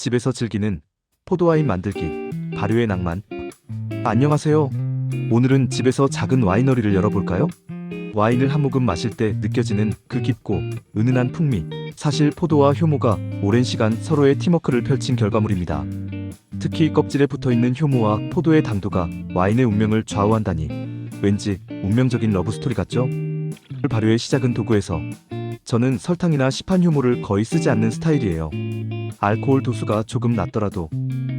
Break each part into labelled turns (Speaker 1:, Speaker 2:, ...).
Speaker 1: 집에서 즐기는 포도와인 만들기 발효의 낭만 안녕하세요. 오늘은 집에서 작은 와이너리를 열어볼까요? 와인을 한 모금 마실 때 느껴지는 그 깊고 은은한 풍미 사실 포도와 효모가 오랜 시간 서로의 팀워크를 펼친 결과물입니다. 특히 껍질에 붙어 있는 효모와 포도의 당도가 와인의 운명을 좌우한다니 왠지 운명적인 러브스토리 같죠? 발효의 시작은 도구에서 저는 설탕이나 시판 효모를 거의 쓰지 않는 스타일이에요. 알코올 도수가 조금 낮더라도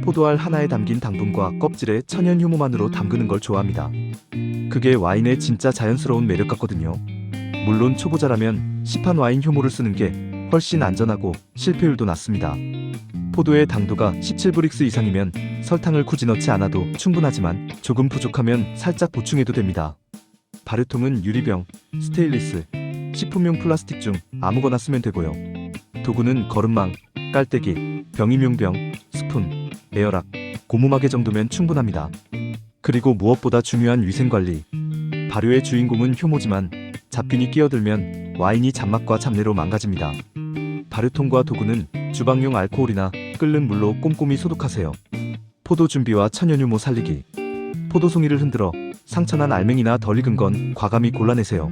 Speaker 1: 포도알 하나에 담긴 당분과 껍질에 천연 효모만으로 담그는 걸 좋아합니다. 그게 와인의 진짜 자연스러운 매력 같거든요. 물론 초보자라면 시판 와인 효모를 쓰는 게 훨씬 안전하고 실패율도 낮습니다. 포도의 당도가 17브릭스 이상이면 설탕을 굳이 넣지 않아도 충분하지만 조금 부족하면 살짝 보충해도 됩니다. 발효통은 유리병, 스테인리스, 식품용 플라스틱 중 아무거나 쓰면 되고요. 도구는 거름망, 깔때기, 병임용병, 스푼, 에어락, 고무마개 정도면 충분합니다. 그리고 무엇보다 중요한 위생관리. 발효의 주인공은 효모지만 잡균이 끼어들면 와인이 잔맛과 잡내로 망가집니다. 발효통과 도구는 주방용 알코올이나 끓는 물로 꼼꼼히 소독하세요. 포도 준비와 천연효모 살리기. 포도송이를 흔들어 상처난 알맹이나 덜 익은 건 과감히 골라내세요.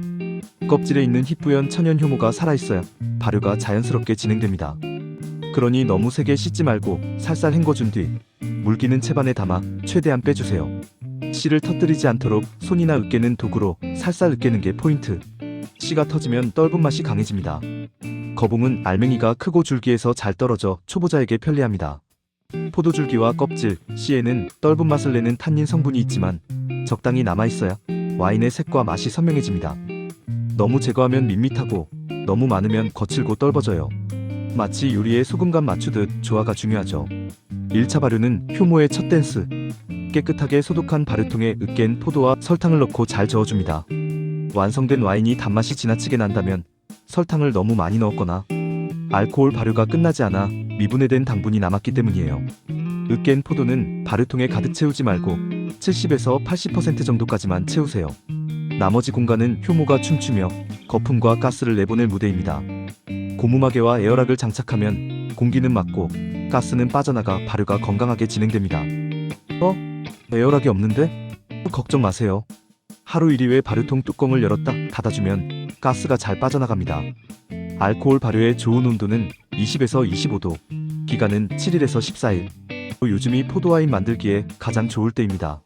Speaker 1: 껍질에 있는 희뿌연 천연 효모가 살아있어야 발효가 자연스럽게 진행됩니다. 그러니 너무 세게 씻지 말고 살살 헹궈준 뒤 물기는 채반에 담아 최대한 빼주세요. 씨를 터뜨리지 않도록 손이나 으깨는 도구로 살살 으깨는 게 포인트. 씨가 터지면 떫은 맛이 강해집니다. 거봉은 알맹이가 크고 줄기에서 잘 떨어져 초보자에게 편리합니다. 포도줄기와 껍질, 씨에는 떫은 맛을 내는 탄닌 성분이 있지만 적당히 남아있어야 와인의 색과 맛이 선명해집니다. 너무 제거하면 밋밋하고 너무 많으면 거칠고 떫어져요. 마치 요리에 소금간 맞추듯 조화가 중요하죠. 1차 발효는 효모의 첫 댄스. 깨끗하게 소독한 발효통에 으깬 포도와 설탕을 넣고 잘 저어줍니다. 완성된 와인이 단맛이 지나치게 난다면 설탕을 너무 많이 넣었거나 알코올 발효가 끝나지 않아 미분해된 당분이 남았기 때문이에요. 으깬 포도는 발효통에 가득 채우지 말고 70에서 80% 정도까지만 채우세요. 나머지 공간은 효모가 춤추며 거품과 가스를 내보낼 무대입니다. 고무마개와 에어락을 장착하면 공기는 막고 가스는 빠져나가 발효가 건강하게 진행됩니다. 어? 에어락이 없는데? 걱정 마세요. 하루 1위에 발효통 뚜껑을 열었다 닫아주면 가스가 잘 빠져나갑니다. 알코올 발효의 좋은 온도는 20에서 25도, 기간은 7일에서 14일. 요즘이 포도와인 만들기에 가장 좋을 때입니다.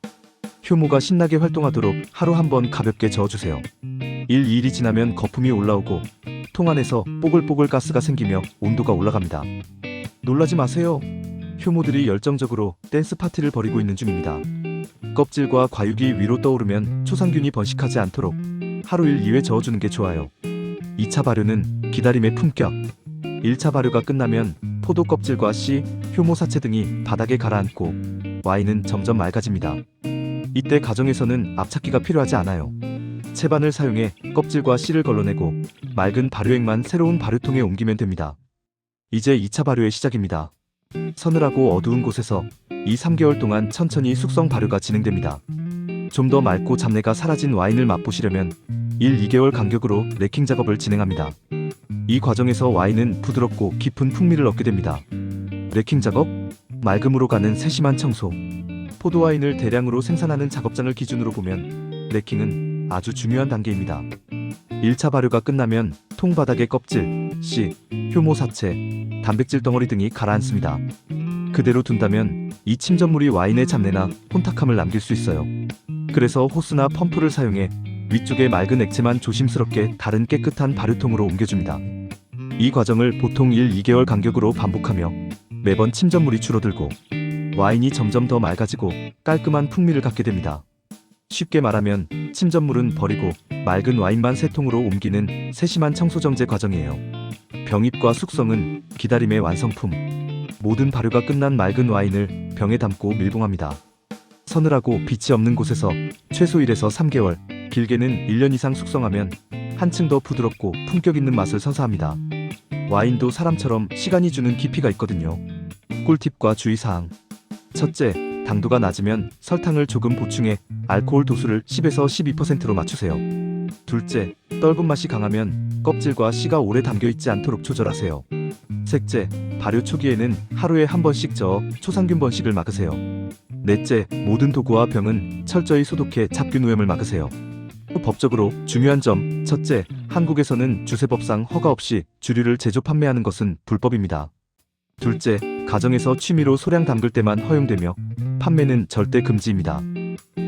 Speaker 1: 효모가 신나게 활동하도록 하루 한 번 가볍게 저어주세요. 1, 2일이 지나면 거품이 올라오고 통 안에서 뽀글뽀글 가스가 생기며 온도가 올라갑니다. 놀라지 마세요. 효모들이 열정적으로 댄스 파티를 벌이고 있는 중입니다. 껍질과 과육이 위로 떠오르면 초상균이 번식하지 않도록 하루 1, 2회 저어주는 게 좋아요. 2차 발효는 기다림의 품격. 1차 발효가 끝나면 포도 껍질과 씨, 효모 사체 등이 바닥에 가라앉고 와인은 점점 맑아집니다. 이때 가정에서는 앞찾기가 필요하지 않아요. 채반을 사용해 껍질과 씨를 걸러내고 맑은 발효액만 새로운 발효통에 옮기면 됩니다. 이제 2차 발효의 시작입니다. 서늘하고 어두운 곳에서 2, 3개월 동안 천천히 숙성 발효가 진행됩니다. 좀 더 맑고 잡내가 사라진 와인을 맛보시려면 1, 2개월 간격으로 레킹 작업을 진행합니다. 이 과정에서 와인은 부드럽고 깊은 풍미를 얻게 됩니다. 레킹 작업? 맑음으로 가는 세심한 청소. 포도 와인을 대량으로 생산하는 작업장을 기준으로 보면 레킹은 아주 중요한 단계입니다. 1차 발효가 끝나면 통 바닥의 껍질, 씨, 효모 사체, 단백질 덩어리 등이 가라앉습니다. 그대로 둔다면 이 침전물이 와인의 잡내나 혼탁함을 남길 수 있어요. 그래서 호스나 펌프를 사용해 위쪽의 맑은 액체만 조심스럽게 다른 깨끗한 발효통으로 옮겨줍니다. 이 과정을 보통 1, 2개월 간격으로 반복하며 매번 침전물이 줄어들고 와인이 점점 더 맑아지고 깔끔한 풍미를 갖게 됩니다. 쉽게 말하면 침전물은 버리고 맑은 와인만 세 통으로 옮기는 세심한 청소 정제 과정이에요. 병입과 숙성은 기다림의 완성품. 모든 발효가 끝난 맑은 와인을 병에 담고 밀봉합니다. 서늘하고 빛이 없는 곳에서 최소 1에서 3개월, 길게는 1년 이상 숙성하면 한층 더 부드럽고 품격 있는 맛을 선사합니다. 와인도 사람처럼 시간이 주는 깊이가 있거든요. 꿀팁과 주의사항. 첫째, 당도가 낮으면 설탕을 조금 보충해 알코올 도수를 10에서 12%로 맞추세요. 둘째, 떫은 맛이 강하면 껍질과 씨가 오래 담겨 있지 않도록 조절하세요. 셋째, 발효 초기에는 하루에 한 번씩 저어 초상균 번식을 막으세요. 넷째, 모든 도구와 병은 철저히 소독해 잡균 오염을 막으세요. 법적으로 중요한 점, 첫째, 한국에서는 주세법상 허가 없이 주류를 제조 판매하는 것은 불법입니다. 둘째, 가정에서 취미로 소량 담글 때만 허용되며 판매는 절대 금지입니다.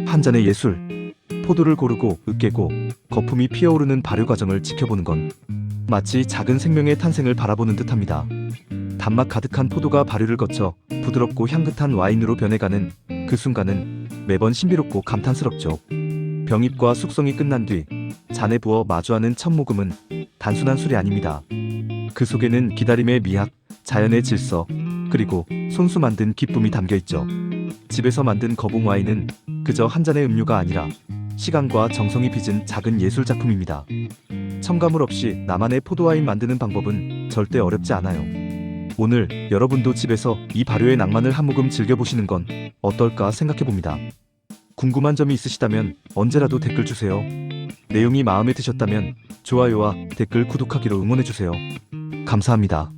Speaker 1: 한 잔의 예술, 포도를 고르고 으깨고 거품이 피어오르는 발효 과정을 지켜보는 건 마치 작은 생명의 탄생을 바라보는 듯합니다. 단맛 가득한 포도가 발효를 거쳐 부드럽고 향긋한 와인으로 변해가는 그 순간은 매번 신비롭고 감탄스럽죠. 병입과 숙성이 끝난 뒤 잔에 부어 마주하는 첫 모금은 단순한 술이 아닙니다. 그 속에는 기다림의 미학, 자연의 질서, 그리고 손수 만든 기쁨이 담겨 있죠. 집에서 만든 거봉 와인은 그저 한 잔의 음료가 아니라 시간과 정성이 빚은 작은 예술 작품입니다. 첨가물 없이 나만의 포도와인 만드는 방법은 절대 어렵지 않아요. 오늘 여러분도 집에서 이 발효의 낭만을 한 모금 즐겨보시는 건 어떨까 생각해봅니다. 궁금한 점이 있으시다면 언제라도 댓글 주세요. 내용이 마음에 드셨다면 좋아요와 댓글 구독하기로 응원해주세요. 감사합니다.